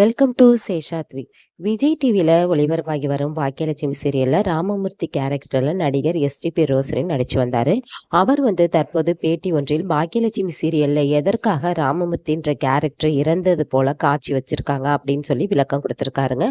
Welcome to சேஷாத்வி Vijay டிவியில் ஒளிபரப்பாகி வரும் பாக்கியலட்சுமி சீரியலில் ராமமூர்த்தி கேரக்டரில் நடிகர் எஸ்டிபி ரோசரின் நடித்து வந்தார். அவர் வந்து தற்போது பேட்டி ஒன்றில் பாக்கியலட்சுமி சீரியலில் எதற்காக ராமமூர்த்தின்ற கேரக்டர் இறந்தது போல காட்சி வச்சிருக்காங்க அப்படின்னு சொல்லி விளக்கம் கொடுத்துருக்காருங்க.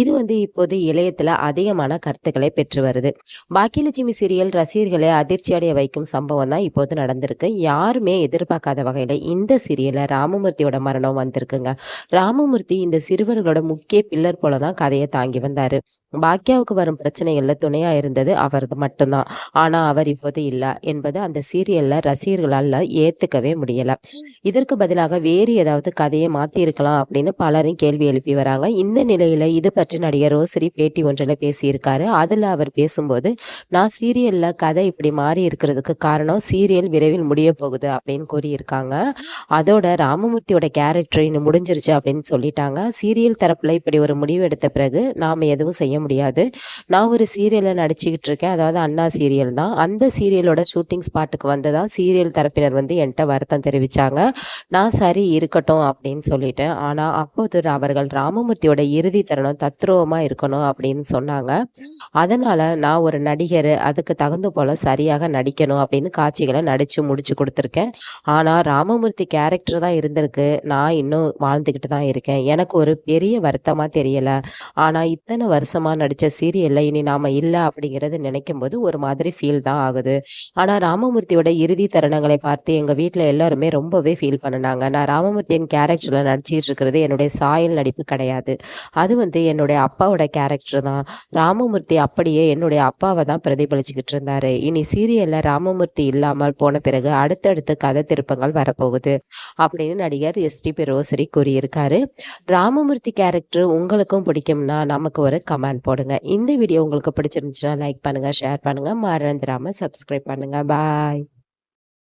இது வந்து இப்போது இளையத்தில் அதிகமான கருத்துக்களை பெற்று வருது. பாக்கியலட்சுமி சீரியல் ரசிகர்களை அதிர்ச்சி அடைய வைக்கும் சம்பவம் தான் இப்போது நடந்திருக்கு. யாருமே எதிர்பார்க்காத வகையில் இந்த சீரியலில் ராமமூர்த்தியோட மரணம் வந்திருக்குங்க. ராமமூர்த்தி இந்த சிறுவர்களோட முக்கிய பில்லர் போல தான் கதையை தாங்கி வந்தாரு. பாக்யாவுக்கு வரும் பிரச்சனைகள்ல துணையா இருந்தது அவரது மட்டும்தான். ஆனா அவர் இப்போது இல்லை என்பது அந்த சீரியல்ல ரசிகர்களால ஏத்துக்கவே முடியல. இதற்கு பதிலாக வேறு ஏதாவது கதையை மாத்திருக்கலாம் அப்படின்னு பலரும் கேள்வி எழுப்பி வராங்க. இந்த நிலையில இது பற்றி நடிகர் ரோசரி பேட்டி ஒன்றில் பேசியிருக்காரு. அதுல அவர் பேசும்போது நான் சீரியல்ல கதை இப்படி மாறி இருக்கிறதுக்கு காரணம் சீரியல் விரைவில் முடிய போகுது அப்படின்னு கூறியிருக்காங்க. அதோட ராமமூர்த்தியோட கேரக்டர் இன்னும் முடிஞ்சிருச்சு அப்படின்னு சொல்லிட்டாங்க. சீரியல் தரப்பில் இப்படி ஒரு முடிவு எடுத்த பிறகு நாம் எதுவும் செய்ய முடியாது. நான் ஒரு சீரியலில் நடிச்சுக்கிட்டு இருக்கேன். அதாவது அண்ணா சீரியல் தான். அந்த சீரியலோட ஷூட்டிங் ஸ்பாட்டுக்கு வந்ததான் சீரியல் தரப்பினர் வந்து என்கிட்ட வருத்தம் தெரிவித்தாங்க நான் சரி இருக்கட்டும் அப்படின்னு சொல்லிட்டேன். ஆனால் அப்போது அவர்கள் ராமமூர்த்தியோட இறுதி தருணம் தத்ரூபமாக இருக்கணும் அப்படின்னு சொன்னாங்க. அதனால் நான் ஒரு நடிகர் அதுக்கு தகுந்த போல் சரியாக நடிக்கணும் அப்படின்னு காட்சிகளை நடித்து முடிச்சு கொடுத்துருக்கேன். ஆனால் ராமமூர்த்தி கேரக்டர் தான் இருந்திருக்கு. நான் இன்னும் வாழ்ந்துக்கிட்டு தான் இருக்கேன். எனக்கு ஒரு பெரிய வருத்தமாக தெரியல. ஆனால் இத்தனை வருஷமாக நடித்த சீரியலில் இனி நாம் இல்லை அப்படிங்கிறது நினைக்கும் போது ஒரு மாதிரி ஃபீல் தான் ஆகுது. ஆனால் ராமமூர்த்தியோட இறுதி தருணங்களை பார்த்து எங்கள் வீட்டில் எல்லாருமே ரொம்பவே ஃபீல் பண்ணினாங்க. நான் ராமமூர்த்தியின் கேரக்டரில் நடிச்சிட்டு இருக்கிறது என்னுடைய சாயல் நடிப்பு கிடையாது. அது வந்து என்னுடைய அப்பாவோட கேரக்டர் தான். ராமமூர்த்தி அப்படியே என்னுடைய அப்பாவை தான் பிரதிபலிச்சுக்கிட்டு இருந்தாரு. இனி சீரியலில் ராமமூர்த்தி இல்லாமல் போன பிறகு அடுத்தடுத்து கதை திருப்பங்கள் வரப்போகுது. அப்படின்னு நடிகர் எஸ்டிபி ரோசரி கூறியிருக்காரு. ராமமூர்த்தி கேரக்டர் உங்களுக்கும் பிடிக்கும்னா நமக்கு ஒரு கமெண்ட் போடுங்க. இந்த வீடியோ உங்களுக்கு பிடிச்சிருந்துச்சுன்னா லைக் பண்ணுங்கள் ஷேர் பண்ணுங்கள் மறந்துடாமல் சப்ஸ்கிரைப் பண்ணுங்கள் பாய்